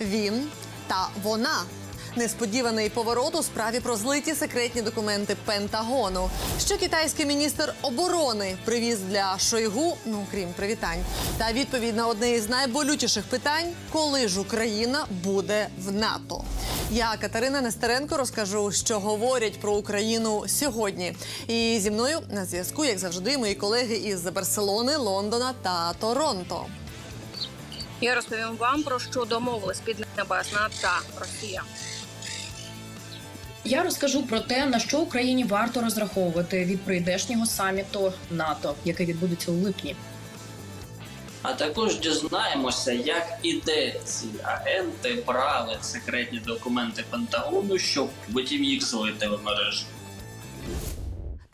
Він та вона. Несподіваний поворот у справі про злиті секретні документи Пентагону. Що китайський міністр оборони привіз для Шойгу, ну крім привітань, та відповідь на одне із найболючіших питань: коли ж Україна буде в НАТО? Я Катерина Нестеренко розкажу, що говорять про Україну сьогодні. І зі мною на зв'язку, як завжди, мої колеги із Барселони, Лондона та Торонто. Я розповім вам про що домовились Піднебесна та Росія. Я розкажу про те, на що Україні варто розраховувати від прийдешнього саміту НАТО, який відбудеться у липні. А також дізнаємося, як і де ці агенти брали секретні документи Пентагону, щоб потім їх злити в мережу.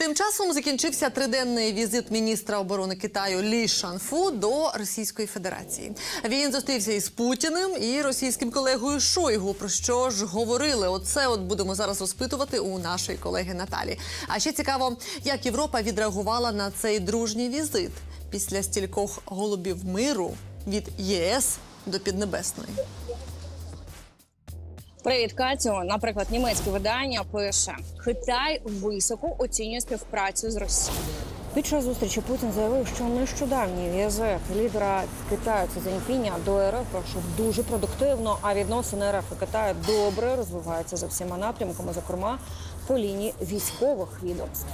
Тим часом закінчився триденний візит міністра оборони Китаю Лі Шанфу до Російської Федерації. Він зустрівся із Путіним і російським колегою Шойгу. Про що ж говорили? Оце от будемо зараз розпитувати у нашої колеги Наталі. А ще цікаво, як Європа відреагувала на цей дружній візит після стількох голубів миру від ЄС до Піднебесної. Привіт, Катю. Наприклад, німецьке видання пише: Китай високо оцінює співпрацю з Росією. Під час зустрічі Путін заявив, що нещодавній візит лідера Китаю Цзі Цзіньпіня до РФ пройшов дуже продуктивно, а відносини РФ і Китаю добре розвиваються за всіма напрямками, зокрема по лінії військових відомств.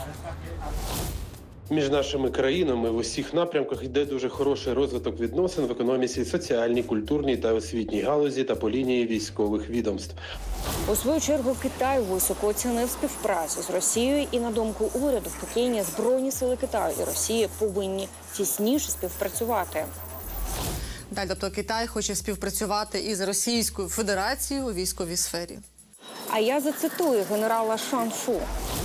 Між нашими країнами в усіх напрямках йде дуже хороший розвиток відносин в економіці, соціальній, культурній та освітній галузі та по лінії військових відомств. У свою чергу Китай високо оцінив співпрацю з Росією, і на думку уряду в Пекіні збройні сили Китаю і Росії повинні тісніше співпрацювати. Далі, тобто Китай хоче співпрацювати із Російською Федерацією у військовій сфері. А я зацитую генерала Шанфу.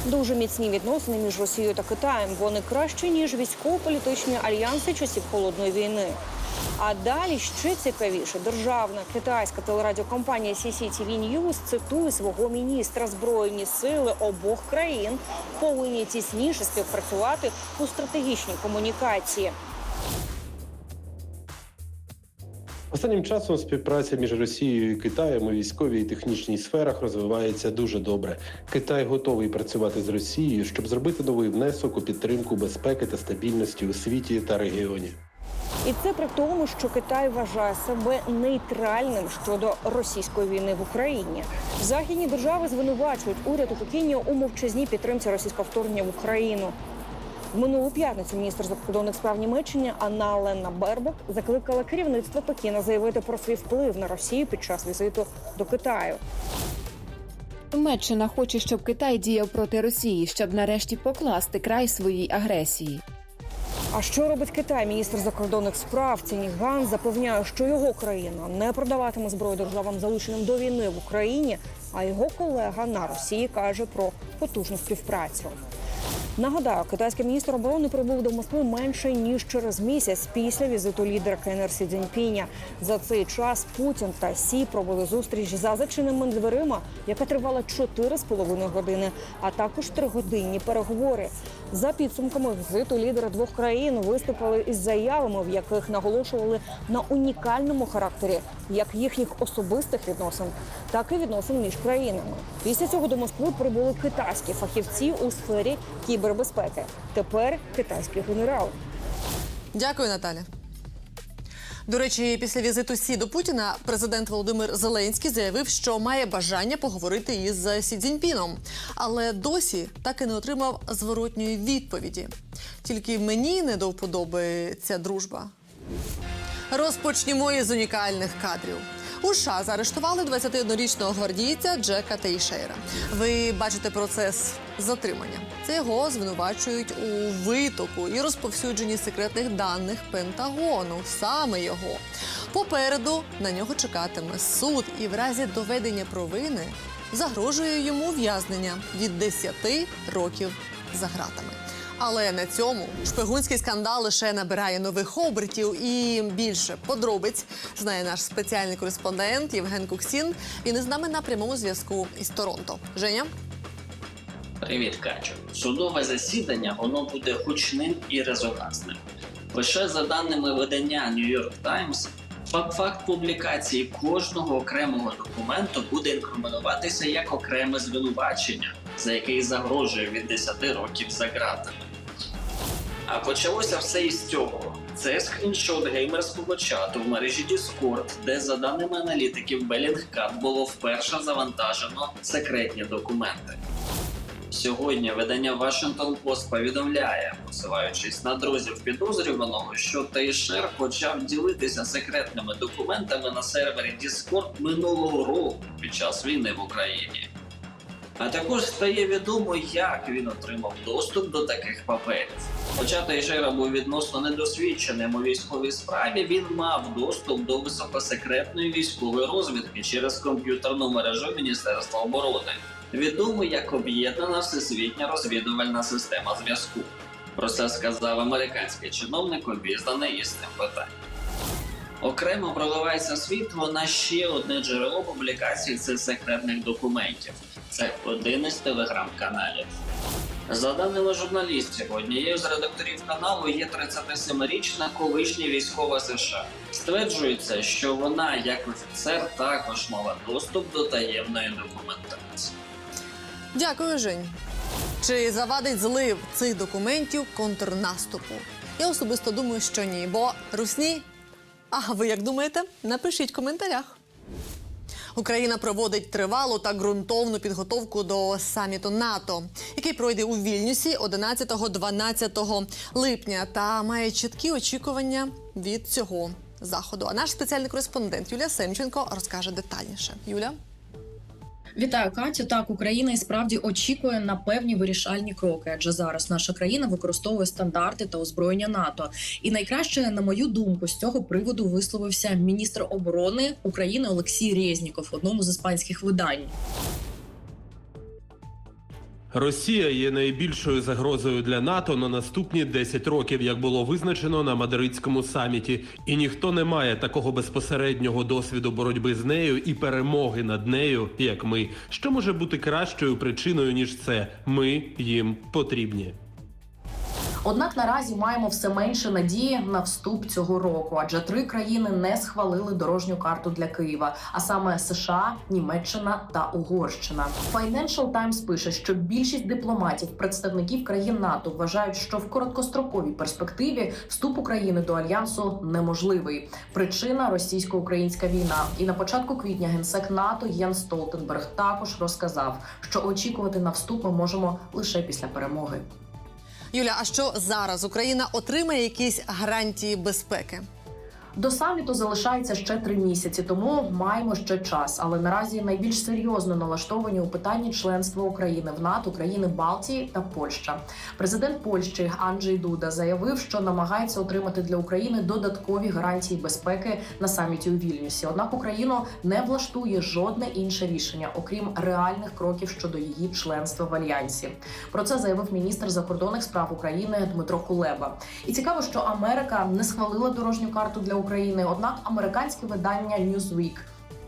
Дуже міцні відносини між Росією та Китаєм. Вони кращі ніж військово-політичні альянси часів холодної війни. А далі ще цікавіше, державна китайська телерадіокомпанія CCTV News цитує свого міністра збройні сили обох країн повинні тісніше співпрацювати у стратегічній комунікації. Останнім часом співпраця між Росією і Китаєм у військовій і технічній сферах розвивається дуже добре. Китай готовий працювати з Росією, щоб зробити новий внесок у підтримку безпеки та стабільності у світі та регіоні. І це при тому, що Китай вважає себе нейтральним щодо російської війни в Україні. Західні держави звинувачують уряд у Пекіні у мовчазній підтримці російського вторгнення в Україну. Минулу п'ятницю міністр закордонних справ Німеччини Анна Ленна Бербок закликала керівництво Пекіна заявити про свій вплив на Росію під час візиту до Китаю. Німеччина хоче, щоб Китай діяв проти Росії, щоб нарешті покласти край своїй агресії. А що робить Китай? Міністр закордонних справ Ціні Ган запевняє, що його країна не продаватиме зброю державам, залученим до війни в Україні. А його колега на Росії каже про потужну співпрацю. Нагадаю, китайський міністр оборони прибув до Москви менше ніж через місяць після візиту лідера КНР Сі Цзіньпіня. За цей час Путін та Сі провели зустріч за зачиненими дверима, яка тривала 4,5 години, а також тригодинні переговори. За підсумками візиту лідери двох країн виступили із заявами, в яких наголошували на унікальному характері як їхніх особистих відносин, так і відносин між країнами. Після цього до Москви прибули китайські фахівці у сфері кібербезпеки. Тепер китайський генерал. Дякую, Наталя. До речі, після візиту Сі до Путіна президент Володимир Зеленський заявив, що має бажання поговорити із Сі Цзіньпіном, але досі так і не отримав зворотньої відповіді. Тільки мені не до вподоби ця дружба. Розпочнімо із унікальних кадрів. У США заарештували 21-річного гвардійця Джека Тейшейра. Ви бачите процес затримання. Це його звинувачують у витоку і розповсюдженні секретних даних Пентагону. Саме його. Попереду на нього чекатиме суд, і в разі доведення провини загрожує йому ув'язнення від 10 років за гратами. Але на цьому шпигунський скандал лише набирає нових обертів і більше подробиць знає наш спеціальний кореспондент Євген Куксін. Він із нами на прямому зв'язку із Торонто. Женя, Привіт, Качу. Судове засідання воно буде гучним і резонансним. Лише за даними видання New York Times, Факт публікації кожного окремого документу буде інкримінуватися як окреме звинувачення, за яке загрожує від 10 років за ґратами. А почалося все із цього. Це скріншот геймерського чату в мережі Discord, де, за даними аналітиків, Bellingcat було вперше завантажено секретні документи. Сьогодні видання Washington Post повідомляє, посилаючись на друзів підозрюваного, що Тейшер почав ділитися секретними документами на сервері Discord минулого року під час війни в Україні. А також стає відомо, як він отримав доступ до таких паперів. Хоча Тейшера був відносно недосвідченим у військовій справі, він мав доступ до високосекретної військової розвідки через комп'ютерну мережу Міністерства оборони, відому як об'єднана всесвітня розвідувальна система зв'язку. Про це сказав американський чиновник, обізнаний із цим питанням. Окремо проливається світло на ще одне джерело публікації цих секретних документів. Це один із телеграм-каналів. За даними журналістів, однією з редакторів каналу є 37-річна колишня військова США. Стверджується, що вона, як офіцер, також мала доступ до таємної документації. Дякую, Жень. Чи завадить злив цих документів контрнаступу? Я особисто думаю, що ні, бо русні. А ви як думаєте? Напишіть в коментарях. Україна проводить тривалу та ґрунтовну підготовку до саміту НАТО, який пройде у Вільнюсі 11-12 липня, та має чіткі очікування від цього заходу. А наш спеціальний кореспондент Юлія Семченко розкаже детальніше. Юля. Вітаю, Катю. Так, Україна і справді очікує на певні вирішальні кроки, адже зараз наша країна використовує стандарти та озброєння НАТО. І найкраще, на мою думку, з цього приводу висловився міністр оборони України Олексій Резніков в одному з іспанських видань. Росія є найбільшою загрозою для НАТО на наступні 10 років, як було визначено на мадридському саміті, і ніхто не має такого безпосереднього досвіду боротьби з нею і перемоги над нею, як ми. Що може бути кращою причиною ніж це? Ми їм потрібні. Однак наразі маємо все менше надії на вступ цього року, адже три країни не схвалили дорожню карту для Києва, а саме США, Німеччина та Угорщина. Financial Times пише, що більшість дипломатів, представників країн НАТО вважають, що в короткостроковій перспективі вступ України до альянсу неможливий. Причина російсько-українська війна. І на початку квітня генсек НАТО Єн Столтенберг також розказав, що очікувати на вступ ми можемо лише після перемоги. Юля, а що зараз Україна отримає якісь гарантії безпеки? До саміту залишається ще три місяці, тому маємо ще час. Але наразі найбільш серйозно налаштовані у питанні членства України в НАТО, країни Балтії та Польща. Президент Польщі Анджей Дуда заявив, що намагається отримати для України додаткові гарантії безпеки на саміті у Вільнюсі. Однак Україну не влаштує жодне інше рішення, окрім реальних кроків щодо її членства в альянсі. Про це заявив міністр закордонних справ України Дмитро Кулеба. І цікаво, що Америка не схвалила дорожню карту для України. Однак американське видання Newsweek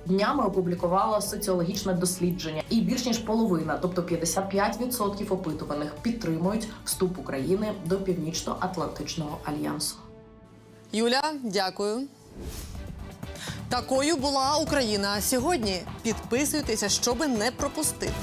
днями опублікувало соціологічне дослідження, і більш ніж половина, тобто 55% опитуваних, підтримують вступ України до Північно-Атлантичного альянсу. Юля, дякую. Такою була Україна сьогодні. Підписуйтеся, щоби не пропустити.